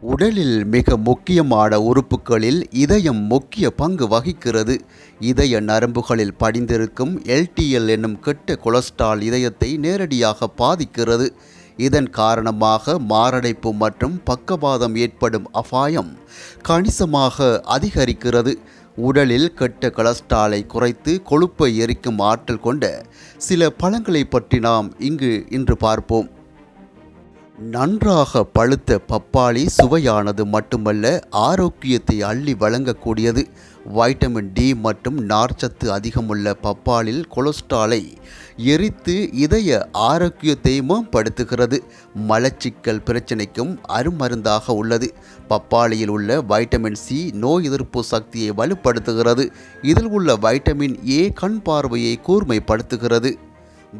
உடலில் மிக முக்கியமான உறுப்புகளில் இதயம் முக்கிய பங்கு வகிக்கிறது. இதய நரம்புகளில் படிந்திருக்கும் எல்டிஎல் என்னும் கெட்ட கொலஸ்ட்ரால் இதயத்தை நேரடியாக பாதிக்கிறது. இதன் காரணமாக மாரடைப்பு மற்றும் பக்கவாதம் ஏற்படும் அபாயம் கணிசமாக அதிகரிக்கிறது. உடலில் கெட்ட கொலஸ்ட்ராலை குறைத்து கொழுப்பை எரிக்கும் ஆற்றல் கொண்ட சில பழங்களை பற்றி நாம் இங்கு இன்று பார்ப்போம். நன்றாக பழுத்த பப்பாளி சுவையானது மட்டுமல்ல ஆரோக்கியத்தை அள்ளி வழங்கக்கூடியது. வைட்டமின் டி மற்றும் நார்ச்சத்து அதிகமுள்ள பப்பாளில் கொலஸ்ட்ராலை எரித்து இதய ஆரோக்கியத்தை மேம்படுத்துகிறது மலச்சிக்கல் பிரச்சனைக்கும் அருமருந்தாக உள்ளது. பப்பாளியில் உள்ள வைட்டமின் சி நோய் எதிர்ப்பு சக்தியை வலுப்படுத்துகிறது. இதில் உள்ள வைட்டமின் ஏ கண் பார்வையை கூர்மைப்படுத்துகிறது.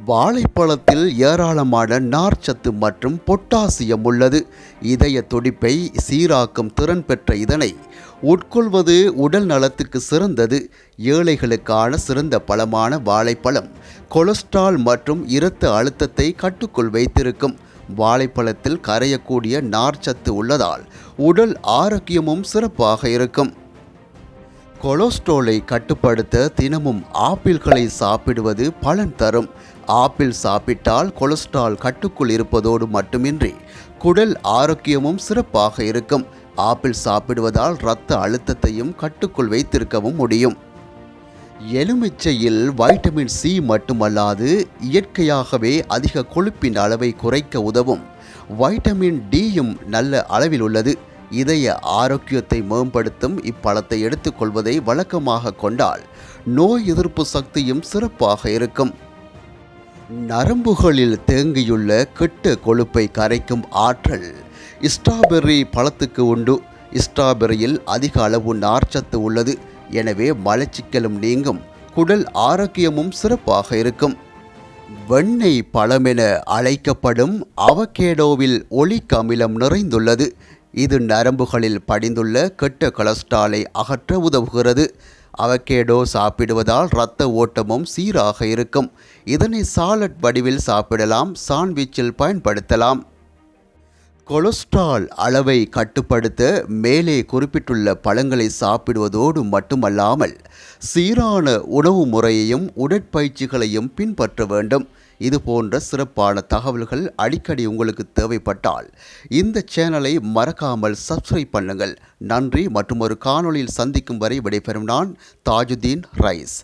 வாழைப்பழத்தில் ஏராளமான நார்ச்சத்து மற்றும் பொட்டாசியம் உள்ளது. இதய துடிப்பை சீராக்கும் திறன் பெற்ற இதனை உட்கொள்வது உடல் நலத்துக்கு சிறந்தது. ஏழைகளுக்கான சிறந்த பழமான வாழைப்பழம் கொலஸ்ட்ரால் மற்றும் இரத்த அழுத்தத்தை கட்டுக்குள் வைத்திருக்கும். வாழைப்பழத்தில் கரையக்கூடிய நார்ச்சத்து உள்ளதால் உடல் ஆரோக்கியமும் சிறப்பாக இருக்கும். கொலஸ்ட்ரோலை கட்டுப்படுத்த தினமும் ஆப்பிள்களை சாப்பிடுவது பலன் தரும். ஆப்பிள் சாப்பிட்டால் கொலஸ்ட்ரால் கட்டுக்குள் இருப்பதோடு மட்டுமின்றி குடல் ஆரோக்கியமும் சிறப்பாக இருக்கும். ஆப்பிள் சாப்பிடுவதால் இரத்த அழுத்தத்தையும் கட்டுக்குள் வைத்திருக்கவும் முடியும். எலுமிச்சையில் வைட்டமின் சி மட்டுமல்லாது இயற்கையாகவே அதிக கொழுப்பின் அளவை குறைக்க உதவும். வைட்டமின் டியும் நல்ல அளவில் உள்ளது. இதய ஆரோக்கியத்தை மேம்படுத்தும் இப்பழத்தை எடுத்துக்கொள்வதை வழக்கமாக கொண்டால் நோய் எதிர்ப்பு சக்தியும் சிறப்பாக இருக்கும். நரம்புகளில் தேங்கியுள்ள கெட்ட கொழுப்பை கரைக்கும் ஆற்றல் ஸ்ட்ராபெர்ரி பழத்துக்கு உண்டு. ஸ்ட்ராபெர்ரியில் அதிக அளவு நார்ச்சத்து உள்ளது. எனவே மலச்சிக்கலும் நீங்கும். குடல் ஆரோக்கியமும் சிறப்பாக இருக்கும். வெண்ணெய் பழமென அழைக்கப்படும் அவகேடோவில் ஒளிக் அமிலம் நிறைந்துள்ளது. இது நரம்புகளில் படிந்துள்ள கெட்ட கொலஸ்ட்ராலை அகற்ற உதவுகிறது. அவகேடோ சாப்பிடுவதால் இரத்த ஓட்டமும் சீராக இருக்கும். இதனை சாலட் வடிவில் சாப்பிடலாம் சாண்ட்விச்சில் பயன்படுத்தலாம். கொலஸ்ட்ரால் அளவை கட்டுப்படுத்த மேலே குறிப்பிட்டுள்ள பழங்களை சாப்பிடுவதோடு மட்டுமல்லாமல் சீரான உணவு முறையையும் உடற்பயிற்சிகளையும் பின்பற்ற வேண்டும். இது போன்ற சிறப்பான தகவல்கள் அடிக்கடி உங்களுக்கு தேவைப்பட்டால் இந்த சேனலை மறக்காமல் சப்ஸ்கிரைப் பண்ணுங்கள். நன்றி. மற்றும் ஒரு காணொளியில் சந்திக்கும் வரை விடைபெறும் நான் தாஜுதீன் ரைஸ்.